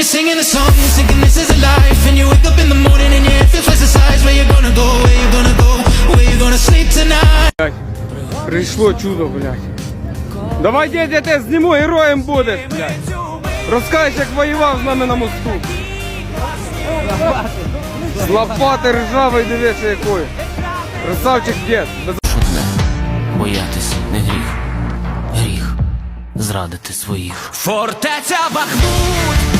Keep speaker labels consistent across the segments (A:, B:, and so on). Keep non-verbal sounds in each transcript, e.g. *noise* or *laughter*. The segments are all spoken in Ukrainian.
A: you're singing a song, you're thinking this is a life And you wake up in the morning and your head feels twice the size Where you gonna go, where you gonna go, where you gonna sleep tonight
B: Прийшло чудо, блядь. Давай, дядь, я тебе зніму, героєм будеш, блядь. Розкажеш, як воював з нами на мосту. З лопати ржавий, дивися якої. Красавчик дід.
C: Одне боятись не гріх, гріх зрадити своїх. Фортеця Бахмут,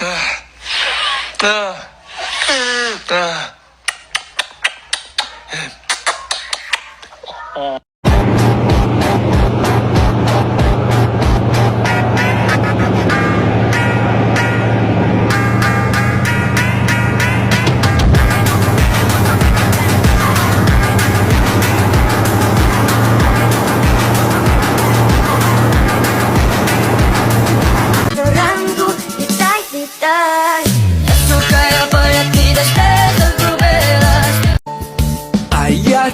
C: наші тут, і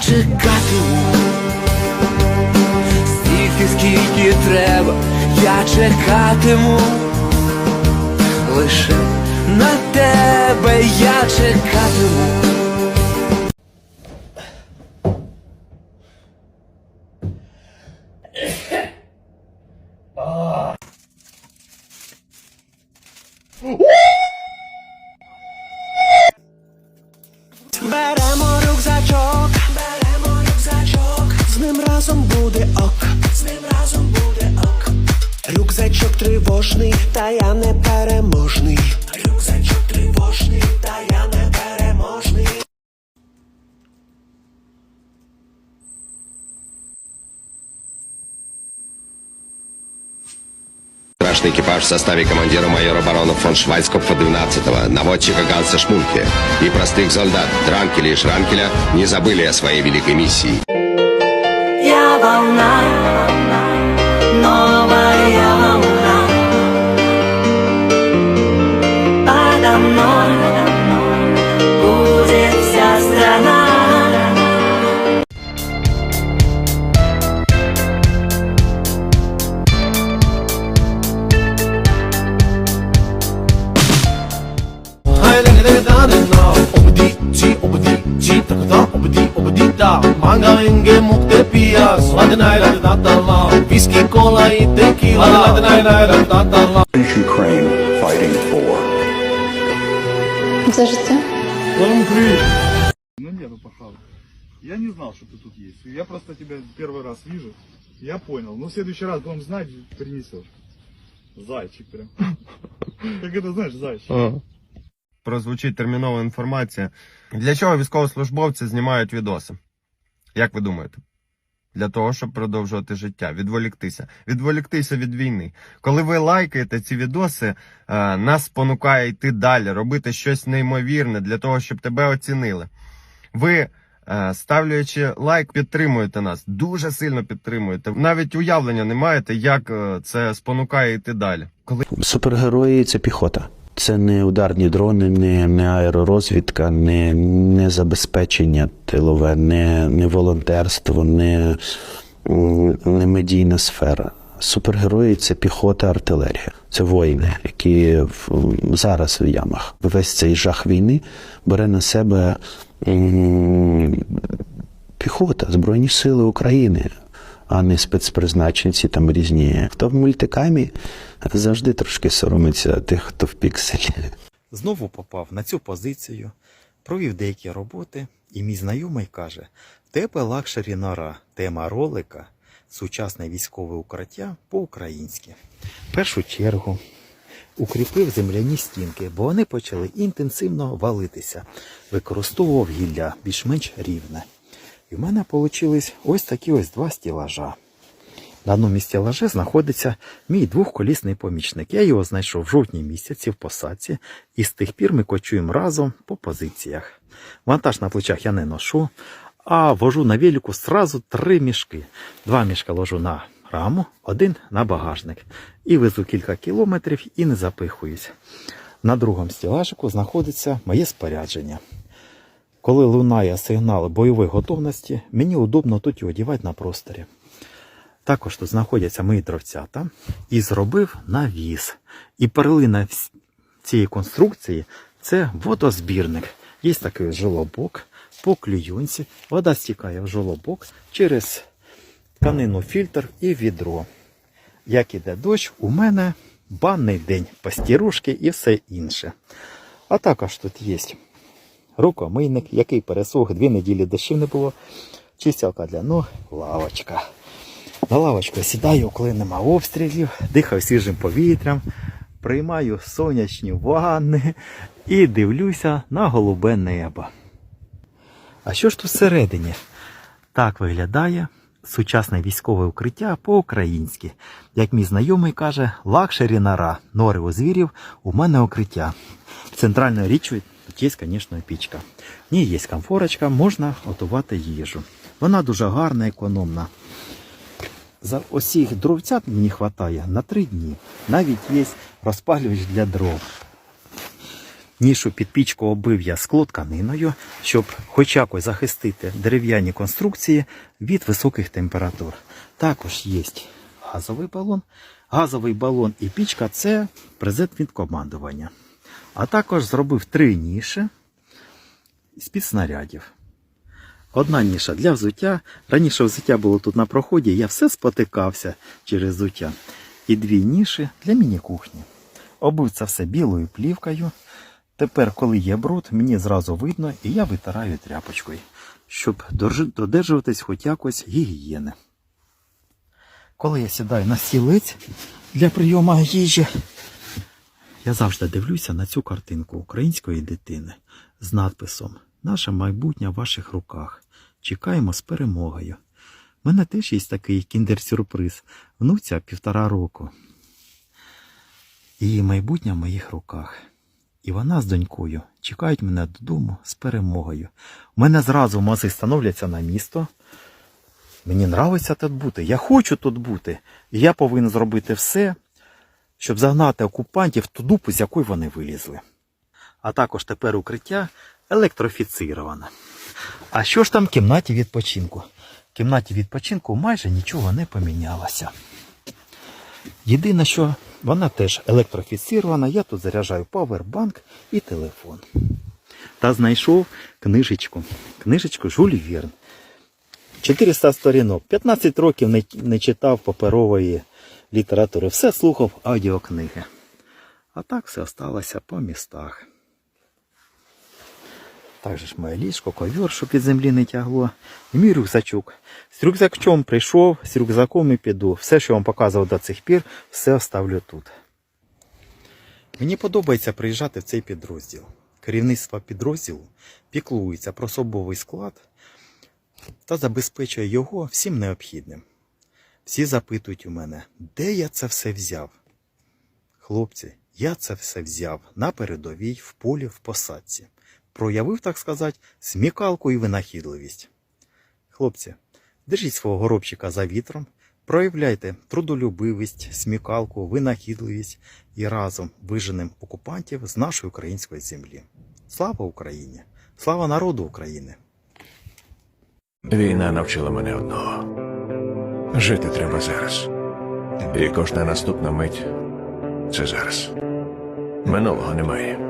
D: я
E: чекатиму стільки, скільки треба, я чекатиму лише на тебе я чекатиму.
F: Разом буде ок, з ним разом буде ок. Рюкзачок тривожний, та я не переможний. Рюкзачок тривожний, та я не переможний.
G: Страшный экипаж в составе командира майора барона фон Швайцкопфа 12-го, наводчика Ганса Шмульке и простых солдат Дранкеля и Шранкеля не забыли о своей великой миссии.
D: Волна, новая волна. Подо мной будет вся страна.
H: Ukraine fighting for.
I: За життя?
J: Ну нету, пожалуй. Я не знал, что ты тут есть. Я просто тебя первый раз вижу. Я понял. Ну, в следующий раз будем знать, принесешь. Зайчик прям. *laughs* Как это знаешь, зайчик.
B: прозвучить термінова інформація. Для чого військовослужбовці знімають відоси? Як ви думаєте? Для того, щоб продовжувати життя, відволіктися, відволіктися від війни. Коли ви лайкаєте ці відоси, е, нас спонукає йти далі, робити щось неймовірне для того, щоб тебе оцінили. Ви, е, ставлячи лайк, підтримуєте нас, дуже сильно підтримуєте. Навіть уявлення не маєте, як е, це спонукає йти далі. Коли
K: Супергерої це піхота. Це не ударні дрони, не, не аеророзвідка, не, не забезпечення тилове, не, не волонтерство, не, не медійна сфера. Супергерої це піхота, артилерія. Це воїни, які в- зараз в ямах. Весь цей жах війни бере на себе піхота, Збройні Сили України, а не спецпризначенці там різні. Хто в мультикамі завжди трошки соромиться тих, хто в пікселі.
L: Знову попав на цю позицію, провів деякі роботи, і мій знайомий каже: тебе лакшері нора, тема ролика, сучасне військове укриття по-українськи. В першу чергу укріпив земляні стінки, бо вони почали інтенсивно валитися, використовував гілля більш-менш рівне. В мене вийшли ось такі ось два стілажа. На одному місці лаже знаходиться мій двохколісний помічник. Я його знайшов в жовтні місяці в посадці, і з тих пір ми кочуємо разом по позиціях. Вантаж на плечах я не ношу, а вожу на велику сразу три мішки. Два мішка ложу на раму, один на багажник. І везу кілька кілометрів і не запихуюсь. На другому стілажику знаходиться моє спорядження. Коли лунає сигнал бойової готовності, мені удобно тут його одягати на просторі. Також тут знаходяться мої дровцята і зробив навіс. І перлина цієї конструкції це водозбірник. Є такий жолобок по клююнці. Вода стікає в жолобок через тканину фільтр і відро. Як іде дощ, у мене банний день, пастірушки і все інше. А також тут є рукомийник, який пересох, дві неділі дощів не було, чистялка для ног, лавочка. На лавочку сідаю, коли нема обстрілів, дихаю свіжим повітрям, приймаю сонячні ванни і дивлюся на голубе небо. А що ж тут всередині? Так виглядає сучасне військове укриття по-українськи. Як мій знайомий каже, лакшері нора, нори у звірів, у мене укриття. Центральною річчю тут є, звісно, пічка. В ній є комфорочка, можна готувати їжу. Вона дуже гарна, економна. За усіх дровцят мені вистачає на три дні. Навіть є розпалювач для дров. Нішу під пічку оббив я скло тканиною, щоб хоч якось захистити дерев'яні конструкції від високих температур. Також є газовий балон. Газовий балон і пічка це презент від командування. А також зробив три ніші з-під снарядів. Одна ніша для взуття. Раніше взуття було тут на проході, я все спотикався через взуття. І дві ніші для міні-кухні. Обив це все білою плівкою. Тепер, коли є бруд, мені зразу видно, і я витираю тряпочкою, щоб додержуватись хоч якось гігієни. Коли я сідаю на стілець для прийому їжі, я завжди дивлюся на цю картинку української дитини з надписом Наше майбутнє в ваших руках. Чекаємо з перемогою. У мене теж є такий кіндер-сюрприз. Внуця півтора року. Її майбутнє в моїх руках. І вона з донькою чекають мене додому з перемогою. У мене зразу мази становляться на місто. Мені нравиться тут бути. Я хочу тут бути. Я повинен зробити все, щоб загнати окупантів ту дупу, з якої вони вилізли. А також тепер укриття електрофіцироване. А що ж там в кімнаті відпочинку? В кімнаті відпочинку майже нічого не помінялося. Єдине, що вона теж електрофіцирована, я тут заряджаю павербанк і телефон. Та знайшов книжечку. Книжечку Жюль Верн. 400 сторінок. 15 років не, не читав паперової літератури. Все слухав аудіокниги. А так все осталося по містах. Також моє ліжко, ковер, щоб під землі не тягло. І мій рюкзачок. З рюкзачком прийшов, з рюкзаком і піду. Все, що я вам показував до цих пір, все оставлю тут. Мені подобається приїжджати в цей підрозділ. Керівництво підрозділу піклується про особовий склад та забезпечує його всім необхідним. Всі запитують у мене, де я це все взяв? Хлопці, я це все взяв на передовій, в полі, в посадці. Проявив, так сказати, смікалку і винахідливість. Хлопці, держіть свого горобчика за вітром, проявляйте трудолюбивість, смікалку, винахідливість і разом виженем окупантів з нашої української землі. Слава Україні! Слава народу України!
H: Війна навчила мене одного. Жити треба зараз. І кожна наступна мить це зараз. Минулого немає.